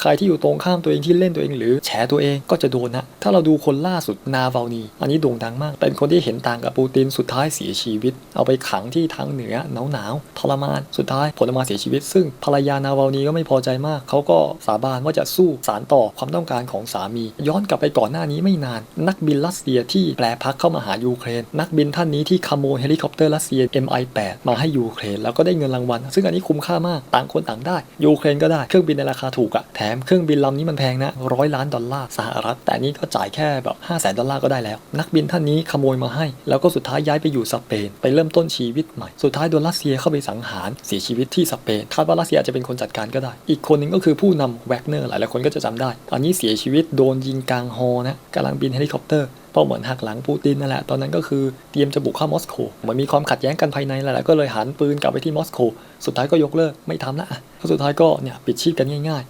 ใครที่อยู่ตรงข้ามตัวเองที่เล่นตัวเองหรือแฉตัวเองก็จะโดนนะ ถ้าเราดูคนล่าสุดนาวาลนี อันนี้โด่งดังมาก เป็นคนที่เห็นต่างกับปูตินสุดท้ายเสียชีวิต เอาไปขังที่ทางเหนือหนาวหนาวๆทรมานสุดท้ายผลออกมาเสียชีวิต ซึ่งภรรยานาวาลนีก็ไม่พอใจมาก เขาก็สาบานว่าจะสู้สารต่อความต้องการของสามี ย้อนกลับไปก่อนหน้านี้ไม่นาน นักบินรัสเซียที่แปรพักเข้ามาหายูเครน นักบินท่านนี้ที่ขโมยเฮลิคอปเตอร์รัสเซีย MI8 มาให้ยูเครนแล้วก็ได้เงินรางวัลซึ่งอันนี้คุ้มค่ามากต่างคนต่างได้ยูเครนก็ได้เครื่องบินในราคาถูกอะแถมเครื่องบินลำนี้มันแพงนะร้อยล้านดอลลาร์สหรัฐ แต่นี้ก็จ่ายแค่แบบ5 0 0แสนดอลลาร์ก็ได้แล้ว นักบินท่านนี้ขโมยมาให้ แล้วก็สุดท้ายย้ายไปอยู่สเปน ไปเริ่มต้นชีวิตใหม่ สุดท้ายโดนรัสเซียเข้าไปสังหารเสียชีวิตที่สเปนคาดว่ารัสเซียจะเป็นคนจัดการก็ได้ อีกคนหนึงก็คือผู้นำแวกเนอร์หลายๆคนก็จะจำได้อันนี้เสียชีวิตโดนยิงกลางฮอนะกำลังบินเฮลิคอปเตอร์เพราะเหมือนหักหลังปูตินนั่นแหละ ตอนนั้นก็คือเตรียมจะบุกเข้ามอสโกเหมือนมีความขัดแย้งกันภายในแหละก็เลยหันปืนกลับไปที่มอสโก สุดท้ายก็ยกเลิกไม่ทำละสุดท้ายก็เนี่ยปิดชีพกันง่าย